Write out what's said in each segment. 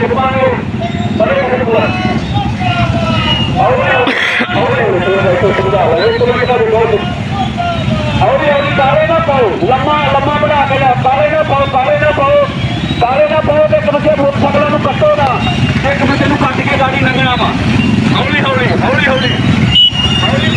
ਸਿਰਮਾਨੇ ਬੜੇ ਖਤਮ ਆਉਣੇ ਆਉਣੇ ਤੋਂ ਸਮਝਾ ਲੈ ਇੱਕ ਮਿੰਟ ਦਾ ਬਹੁਤ ਆਉਣੇ ਆਉਣੇ ਕਾਲੇ ਨਾ ਪਾਓ ਲੰਮਾ ਲੰਮਾ ਬਣਾ ਕੇ ਲਿਆ ਕਾਲੇ ਨਾ ਪਾਓ ਕਾਲੇ ਨਾ ਪਾਓ ਕਾਲੇ ਨਾ ਪਾਓ ਤੇ ਇੱਕ ਬੱਚੇ ਮੋਟਰਸਾਈਕਲਾਂ ਨੂੰ ਕੱਟੋ ਨਾ ਇੱਕ ਬੱਚੇ ਨੂੰ ਕੱਟ ਕੇ ਗਾੜੀ ਲੰਘਣਾ ਵਾ ਹੌਲੀ ਹੌਲੀ ਹੌਲੀ ਹੌਲੀ ਹੌਲੀ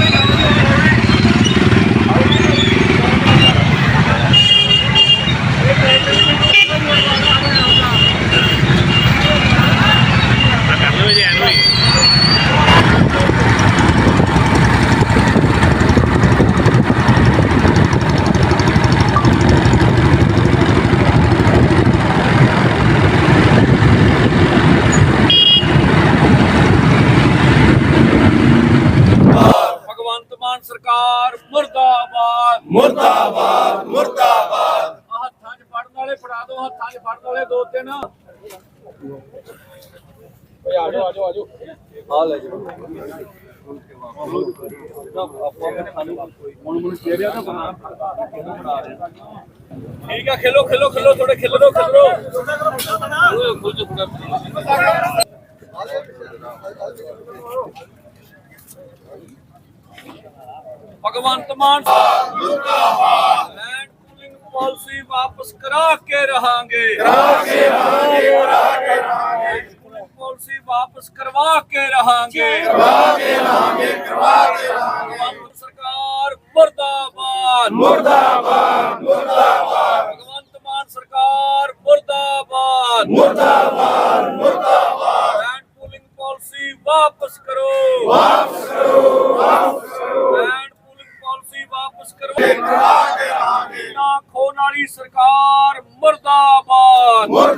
ਭਗਵੰਤ ਮਾਨ ਸਰਕਾਰ ਮੁਰਦਾਬਾਦ ਮੁਰਦਾਬਾਦ ਮੁਰਦਾਬਾਦ ਆਹ ਹੱਥਾਂ 'ਚ ਫੜਨ ਵਾਲੇ ਫੜਾ ਦਿਓ ਹੱਥਾਂ 'ਚ ਫੜਨ ਵਾਲੇ ਦੋ ਤਿੰਨ ਓਏ ਆ ਜਾਓ ਆ ਜਾਓ ਆ ਜਾਓ। ਆ ਲੈ ਜਾਓ। ਠੀਕ ਆ, ਖੇਲੋ ਖੇਲੋ ਖੇਲੋ ਥੋੜੇ ਖੇਲੋ ਖੇਲੋ। ਭਗਵੰਤ ਮਾਨ ਮੁਰਦਾਬਾਦ ਲੈਂਡ ਪਾਲਿਸੀ ਵਾਪਸ ਕਰਾ ਕੇ ਰਹਾਂਗੇ। ਕਰਾ ਕੇ ਰਹਾਂਗੇ ਕਰਾ ਕੇ ਰਹਾਂਗੇ। ਪਾਲਿਸੀ ਵਾਪਸ ਕਰਵਾ ਕੇ ਰਹਾਂਗੇ। ਕਰਵਾ ਕੇ ਰਹਾਂਗੇ ਕਰਵਾ ਕੇ ਰਹਾਂਗੇ। ਸਰਕਾਰ ਮੁਰਦਾਬਾਦ। ਮੁਰਦਾਬਾਦ ਮੁਰਦਾਬਾਦ। ਭਗਵੰਤ ਮਾਨ ਸਰਕਾਰ ਮੁਰਦਾਬਾਦ। ਮੁਰਦਾਬਾਦ ਮੁਰਦਾਬਾਦ। ਲੈਂਡ ਪੂਲਿੰਗ ਪਾਲਿਸੀ ਵਾਪਸ ਕਰੋ। ਵਾਪਸ ਕਰੋ ਵਾਪਸ ਕਰੋ ਲੈਂਡ ਪੂਲਿੰਗ ਪਾਲਿਸੀ ਵਾਪਸ ਕਰੋ ਕਰਾ ਕੇ ਰਹਾਂਗੇ ਨਾ ਖੋਣ ਵਾਲੀ ਸਰਕਾਰ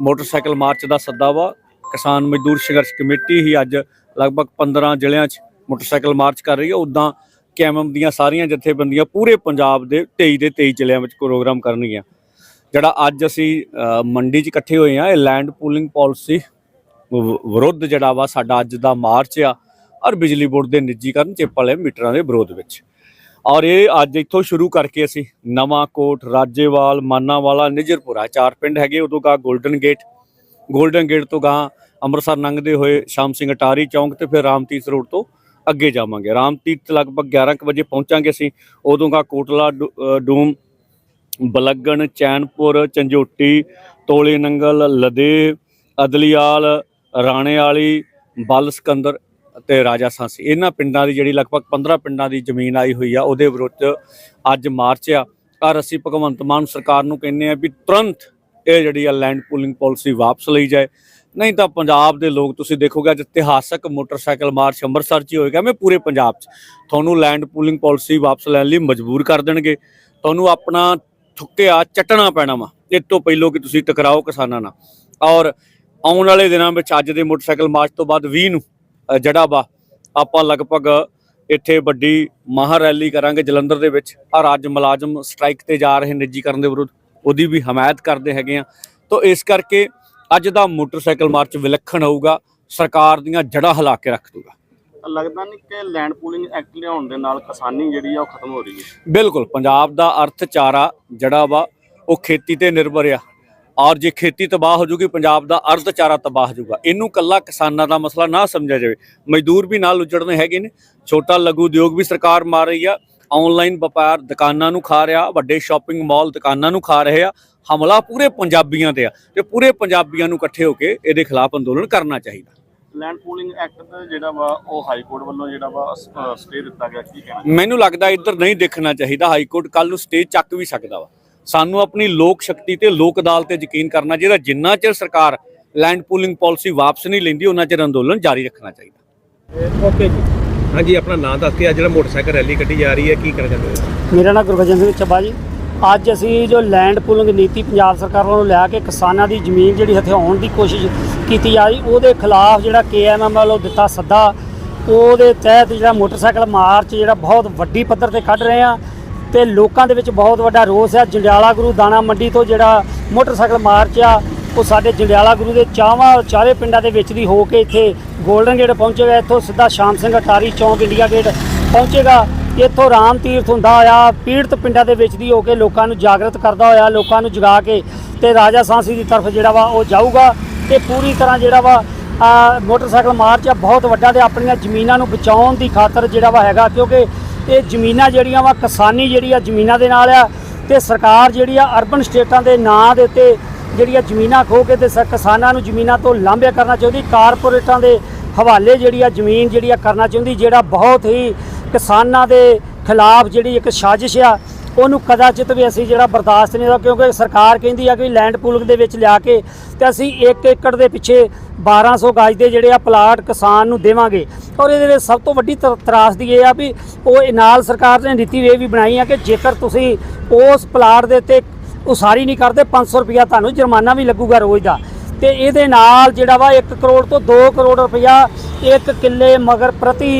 ਮੋਟਰਸਾਈਕਲ ਮਾਰਚ ਦਾ ਸੱਦਾ ਵਾ। ਕਿਸਾਨ ਮਜ਼ਦੂਰ ਸੰਘਰਸ਼ ਕਮੇਟੀ ਹੀ ਅੱਜ ਲਗਭਗ 15 ਜ਼ਿਲ੍ਹਿਆਂ 'ਚ ਮੋਟਰਸਾਈਕਲ ਮਾਰਚ ਕਰ ਰਹੀ ਹੈ। ਉਦਾਂ ਕੈਮਮ ਦੀਆਂ ਸਾਰੀਆਂ ਜਥੇਬੰਦੀਆਂ ਪੂਰੇ ਪੰਜਾਬ ਦੇ 23 ਦੇ 23 ਜ਼ਿਲ੍ਹਿਆਂ ਵਿੱਚ ਪ੍ਰੋਗਰਾਮ ਕਰਨਗੀਆਂ। ਜਿਹੜਾ ਅੱਜ ਅਸੀਂ ਮੰਡੀ 'ਚ ਇਕੱਠੇ ਹੋਏ ਆ ਇਹ ਲੈਂਡ ਪੂਲਿੰਗ ਪਾਲਿਸੀ ਵਿਰੁੱਧ ਜਿਹੜਾ ਵਾ ਸਾਡਾ ਅੱਜ ਦਾ ਮਾਰਚ ਆ। ਔਰ ਬਿਜਲੀ ਬੋਰਡ ਦੇ ਨਿੱਜੀਕਰਨ ਚਿੱਪ ਵਾਲੇ ਮੀਟਰਾਂ ਦੇ ਵਿਰੋਧ ਵਿੱਚ। ਔਰ ਇਹ ਅੱਜ ਇੱਥੋਂ ਸ਼ੁਰੂ ਕਰਕੇ ਅਸੀਂ ਨਵਾਂ ਕੋਟ ਰਾਜੇਵਾਲ, ਮਾਨਾਵਾਲਾ, ਨਿਜਰਪੁਰਾ, ਚਾਰ ਪਿੰਡ ਹੈਗੇ, ਉਦੋਂ ਗਾ 골ਡਨ ਗੇਟ 골ਡਨ ਗੇਟ ਤੋਂ ਗਾ ਅੰਮ੍ਰਿਤਸਰ ਲੰਘਦੇ ਹੋਏ ਸ਼ਾਮ ਸਿੰਘ ਅਟਾਰੀ ਚੌਂਕ ਤੇ ਫਿਰ ਰਾਮਤੀਰਥ ਰੋਡ ਤੋਂ ਅੱਗੇ ਜਾਵਾਂਗੇ। ਰਾਮਤੀਰਥ ਲਗਭਗ 11 ਕੁ ਵਜੇ ਪਹੁੰਚਾਂਗੇ ਅਸੀਂ, ਉਦੋਂ ਗਾ ਕੋਟਲਾ ਡੂ- ਡੂਮ, ਬਲੱਗਣ, ਚੈਨਪੁਰ, ਚੰਜੋਟੀ, ਤੋਲੇ ਨੰਗਲ, ਲਦੇ, ਅਦਲੀਆਲ ਰਾਣੇ ਵਾਲੀ ਬਲ ਸਕੰਦਰ ਤੇ ਰਾਜਾ ਸਾਂਸੀ। ਇਹਨਾਂ ਪਿੰਡਾਂ ਦੀ ਜਿਹੜੀ ਲਗਭਗ 15 ਪਿੰਡਾਂ ਦੀ ਜ਼ਮੀਨ ਆਈ ਹੋਈ ਆ, ਉਹਦੇ ਵਿਰੁੱਧ ਅੱਜ ਮਾਰਚ ਆ। ਔਰ ਅਸੀਂ ਭਗਵੰਤ ਮਾਨ ਸਰਕਾਰ ਨੂੰ ਕਹਿੰਨੇ ਆ ਵੀ ਤੁਰੰਤ ਇਹ ਜਿਹੜੀ ਆ ਲੈਂਡ ਪੂਲਿੰਗ ਪਾਲਿਸੀ ਵਾਪਸ ਲਈ ਜਾਏ। ਨਹੀਂ ਤਾਂ ਪੰਜਾਬ ਦੇ ਲੋਕ, ਤੁਸੀਂ ਦੇਖੋਗੇ ਅੱਜ ਇਤਿਹਾਸਕ ਮੋਟਰਸਾਈਕਲ ਮਾਰਚ ਅੰਮ੍ਰਿਤਸਰ 'ਚ ਹੀ ਹੋਏਗਾ, ਮੈਂ ਪੂਰੇ ਪੰਜਾਬ 'ਚ। ਤੁਹਾਨੂੰ ਲੈਂਡ ਪੂਲਿੰਗ ਪਾਲਿਸੀ ਵਾਪਸ ਲੈਣ ਲਈ ਮਜਬੂਰ ਕਰ ਦੇਣਗੇ। ਤੁਹਾਨੂੰ ਆਪਣਾ ਥੁੱਕਿਆ ਚੱਟਣਾ ਪੈਣਾ ਵਾ। ਇਹ ਤੋਂ ਪਹਿਲੋਂ ਕਿ ਤੁਸੀਂ ਟਕਰਾਓ ਕਿਸਾਨਾਂ ਨਾਲ। ਔਰ ਆਉਣ ਵਾਲੇ ਦਿਨਾਂ ਵਿੱਚ ਅੱਜ ਦੇ ਮੋਟਰਸਾਈਕਲ ਮਾਰਚ ਤੋਂ ਬਾਅਦ 20 ਨੂੰ ਅ, ਜਿਹੜਾ ਵਾ ਆਪਾਂ ਲਗਭਗ ਇੱਥੇ ਵੱਡੀ ਮਹਾ ਰੈਲੀ ਕਰਾਂਗੇ ਜਲੰਧਰ ਦੇ ਵਿੱਚ। ਔਰ ਅੱਜ ਮੁਲਾਜ਼ਮ ਸਟ੍ਰਾਈਕ ਤੇ ਜਾ ਰਹੇ ਨਿੱਜੀਕਰਨ ਦੇ ਵਿਰੁੱਧ। ਉਹਦੀ ਵੀ ਹਮਾਇਤ ਕਰਦੇ ਹੈਗੇ ਆ। ਤੋਂ ਇਸ ਕਰਕੇ ਅੱਜ ਦਾ ਮੋਟਰਸਾਈਕਲ ਮਾਰਚ ਵਿਲੱਖਣ ਹੋਊਗਾ। ਸਰਕਾਰ ਦੀਆਂ ਜੜ੍ਹਾਂ ਹਿਲਾ ਕੇ ਰੱਖ ਦੂਗਾ ਲੱਗਦਾ ਨਹੀਂ ਕਿ ਲੈਂਡ ਪੂਲਿੰਗ ਐਕਟ ਲਿਆਉਣ ਦੇ ਨਾਲ ਕਿਸਾਨੀ ਜਿਹੜੀ ਆ ਉਹ ਖਤਮ ਹੋ ਰਹੀ ਹੈ। ਬਿਲਕੁਲ ਪੰਜਾਬ ਦਾ ਅਰਥਚਾਰਾ ਜਿਹੜਾ ਵਾ ਉਹ ਖੇਤੀ ਤੇ ਨਿਰਭਰ ਆ। ਔਰ ਜੇ ਖੇਤੀ ਤਬਾਹ ਹੋ ਜੂਗੀ ਪੰਜਾਬ ਦਾ ਅਰਥਚਾਰਾ ਤਬਾਹ ਹੋ ਜਾਊਗਾ ਇਹਨੂੰ ਕੱਲਾ ਕਿਸਾਨਾਂ ਦਾ ਮਸਲਾ ਨਾ ਸਮਝਿਆ ਜਾਵੇ। ਮਜ਼ਦੂਰ ਵੀ ਨਾਲ ਉਜੜਨੇ ਹੈਗੇ ਨੇ। ਛੋਟਾ ਲਘੂ ਉਦਯੋਗ ਵੀ ਸਰਕਾਰ ਮਾਰ ਰਹੀ ਆ। ਆਨਲਾਈਨ ਵਪਾਰ ਦੁਕਾਨਾਂ ਨੂੰ ਖਾ ਰਿਹਾ ਵੱਡੇ ਸ਼ਾਪਿੰਗ ਮਾਲ ਦੁਕਾਨਾਂ ਨੂੰ ਖਾ ਰਹੇ ਆ। ਹਮਲਾ ਪੂਰੇ ਪੰਜਾਬੀਆਂ ਤੇ ਆ ਤੇ ਪੂਰੇ ਪੰਜਾਬੀਆਂ ਨੂੰ ਇਕੱਠੇ ਹੋ ਕੇ ਇਹਦੇ ਖਿਲਾਫ ਅੰਦੋਲਨ ਕਰਨਾ ਚਾਹੀਦਾ। ਲੈਂਡ ਪੂਲਿੰਗ ਐਕਟ ਦਾ ਜਿਹੜਾ ਵਾ ਉਹ ਹਾਈ ਕੋਰਟ ਵੱਲੋਂ ਜਿਹੜਾ ਵਾ ਸਟੇ ਦਿੱਤਾ ਗਿਆ ਕੀ ਕਹਿਣਾ ਮੈਨੂੰ ਲੱਗਦਾ ਇੱਧਰ ਨਹੀਂ ਦੇਖਣਾ ਚਾਹੀਦਾ ਹਾਈ ਕੋਰਟ ਕੱਲ ਨੂੰ ਸਟੇਜ ਚੱਕ ਵੀ ਸਕਦਾ ਵਾ। ਸਾਨੂੰ ਆਪਣੀ ਲੋਕ ਸ਼ਕਤੀ ਤੇ ਲੋਕ ਅਦਾਲਤ ਤੇ ਯਕੀਨ ਕਰਨਾ ਚਾਹੀਦਾ। ਜਿੰਨਾ ਚਿਰ ਸਰਕਾਰ ਲੈਂਡ ਪੂਲਿੰਗ ਪਾਲਿਸੀ ਵਾਪਸ ਨਹੀਂ ਲੈਂਦੀ ਉਹਨਾਂ ਚਿਰ ਅੰਦੋਲਨ ਜਾਰੀ ਰੱਖਣਾ ਚਾਹੀਦਾ। ਓਕੇ ਜੀ। ਹਾਂਜੀ ਆਪਣਾ ਨਾਮ ਦੱਸ ਕੇ ਆ ਜਿਹੜਾ ਮੋਟਰਸਾਈਕਲ ਰੈਲੀ ਕੱਢੀ ਜਾ ਰਹੀ ਹੈ ਕੀ ਕਰਨਾ ਚਾਹੁੰਦੇ ਹੋ? ਮੇਰਾ ਨਾਮ ਗੁਰਬਚਨ ਸਿੰਘ ਚੱਬਾ ਜੀ। ਅੱਜ ਅਸੀਂ ਜੋ ਲੈਂਡ ਪੂਲਿੰਗ ਨੀਤੀ ਪੰਜਾਬ ਸਰਕਾਰ ਵੱਲੋਂ ਲੈ ਕੇ ਕਿਸਾਨਾਂ ਦੀ ਜ਼ਮੀਨ ਜਿਹੜੀ ਹਥਿਆਉਣ ਦੀ ਕੋਸ਼ਿਸ਼ ਕੀਤੀ ਜਾ ਰਹੀ ਉਹਦੇ ਖਿਲਾਫ ਜਿਹੜਾ ਕੇਐਮਐਮ ਵੱਲੋਂ ਦਿੱਤਾ ਸੱਦਾ। ਉਹਦੇ ਤਹਿਤ ਜਿਹੜਾ ਮੋਟਰਸਾਈਕਲ ਮਾਰਚ ਜਿਹੜਾ ਬਹੁਤ ਵੱਡੀ ਪੱਧਰ ਤੇ ਕੱਢ ਰਹੇ ਆ ਤੇ ਲੋਕਾਂ ਦੇ ਵਿੱਚ ਬਹੁਤ ਵੱਡਾ ਰੋਸ ਆ। ਜੰਡਿਆਲਾ ਗੁਰੂ ਦਾਣਾ ਮੰਡੀ ਤੋਂ ਜਿਹੜਾ ਮੋਟਰਸਾਈਕਲ ਮਾਰਚ ਆ, ਉਹ ਸਾਡੇ ਜੰਡਿਆਲਾ ਗੁਰੂ ਦੇ ਚਾਵਾਂ ਚਾਰੇ ਪਿੰਡਾਂ ਦੇ ਵਿੱਚ ਦੀ ਹੋ ਕੇ ਇੱਥੇ ਗੋਲਡਨ ਗੇਟ ਪਹੁੰਚੇਗਾ। ਇੱਥੋਂ ਸਿੱਧਾ ਸ਼ਾਮ ਸਿੰਘ ਅਟਾਰੀ ਚੌਂਕ ਇੰਡੀਆ ਗੇਟ ਪਹੁੰਚੇਗਾ। ਇੱਥੋਂ ਰਾਮ ਤੀਰਥ ਹੁੰਦਾ ਹੋਇਆ, ਪੀੜਤ ਪਿੰਡਾਂ ਦੇ ਵਿੱਚ ਦੀ ਹੋ ਕੇ ਲੋਕਾਂ ਨੂੰ ਜਾਗਰਤ ਕਰਦਾ ਹੋਇਆ, ਲੋਕਾਂ ਨੂੰ ਜਗਾ ਕੇ ਤੇ ਰਾਜਾ ਸਾਂਸੀ ਦੀ ਤਰਫ ਜਿਹੜਾ ਵਾ ਉਹ ਜਾਊਗਾ ਤੇ ਪੂਰੀ ਤਰ੍ਹਾਂ ਜਿਹੜਾ ਵਾ ਮੋਟਰਸਾਈਕਲ ਮਾਰਚ ਆ। ਬਹੁਤ ਵੱਡਾ ਤੇ ਆਪਣੀਆਂ ਜ਼ਮੀਨਾਂ ਨੂੰ ਬਚਾਉਣ ਦੀ ਖਾਤਰ ਜਿਹੜਾ ਵਾ ਹੈਗਾ, ਕਿਉਂਕਿ ਇਹ ਜ਼ਮੀਨਾਂ ਜਿਹੜੀਆਂ ਵਾ ਕਿਸਾਨੀ ਜਿਹੜੀ ਆ ਜ਼ਮੀਨਾਂ ਦੇ ਨਾਲ ਆ ਤੇ ਸਰਕਾਰ ਜਿਹੜੀ ਆ ਅਰਬਨ ਸਟੇਟਾਂ ਦੇ ਨਾਂ ਦੇ ਉੱਤੇ ਜਿਹੜੀਆਂ ਜ਼ਮੀਨਾਂ ਖੋ ਕੇ ਤੇ ਸ- ਕਿਸਾਨਾਂ ਨੂੰ ਜ਼ਮੀਨਾਂ ਤੋਂ ਲਾਂਭਿਆ ਕਰਨਾ ਚਾਹੁੰਦੀ, ਕਾਰਪੋਰੇਟਾਂ ਦੇ ਹਵਾਲੇ ਜਿਹੜੀ ਆ ਜ਼ਮੀਨ ਜਿਹੜੀ ਆ ਕਰਨਾ ਚਾਹੁੰਦੀ, ਜਿਹੜਾ ਬਹੁਤ ਹੀ ਕਿਸਾਨਾਂ ਦੇ ਖਿਲਾਫ ਜਿਹੜੀ ਇੱਕ ਸਾਜ਼ਿਸ਼ ਆ, ਉਹਨੂੰ ਕਦਾਚਿਤ ਵੀ ਅਸੀਂ ਜਿਹੜਾ ਬਰਦਾਸ਼ਤ ਨਹੀਂ ਦਾ ਕਿਉਂਕਿ ਸਰਕਾਰ ਕਹਿੰਦੀ ਆ ਕਿ ਲੈਂਡ ਪੂਲਿੰਗ ਦੇ ਵਿੱਚ ਲਿਆ ਕੇ ਤੇ ਅਸੀਂ 1 ਏਕੜ ਦੇ ਪਿੱਛੇ 1200 ਗਜ ਦੇ ਜਿਹੜੇ ਆ ਪਲਾਟ ਕਿਸਾਨ ਨੂੰ ਦੇਵਾਂਗੇ। ਔਰ ਇਹਦੇ ਵਿੱਚ ਸਭ ਤੋਂ ਵੱਡੀ ਤ- ਤਰਾਸਦੀ ਇਹ ਆ ਵੀ ਉਹ ਇਹ ਨਾਲ ਸਰਕਾਰ ਨੇ ਨੀਤੀ ਇਹ ਵੀ ਬਣਾਈ ਆ ਕਿ ਜੇਕਰ ਤੁਸੀਂ ਉਸ ਪਲਾਟ ਦੇ ਉੱਤੇ ਉਸਾਰੀ ਨਹੀਂ ਕਰਦੇ 500 ਰੁਪਇਆ ਤੁਹਾਨੂੰ ਜੁਰਮਾਨਾ ਵੀ ਲੱਗੂਗਾ ਰੋਜ਼ ਦਾ। ਤੇ ਇਹਦੇ ਨਾਲ ਜਿਹੜਾ ਵਾ 1 ਕਰੋੜ ਤੋਂ 2 ਕਰੋੜ ਰੁਪਇਆ ਇੱਕ ਕਿੱਲੇ ਮਗਰ ਪ੍ਰਤੀ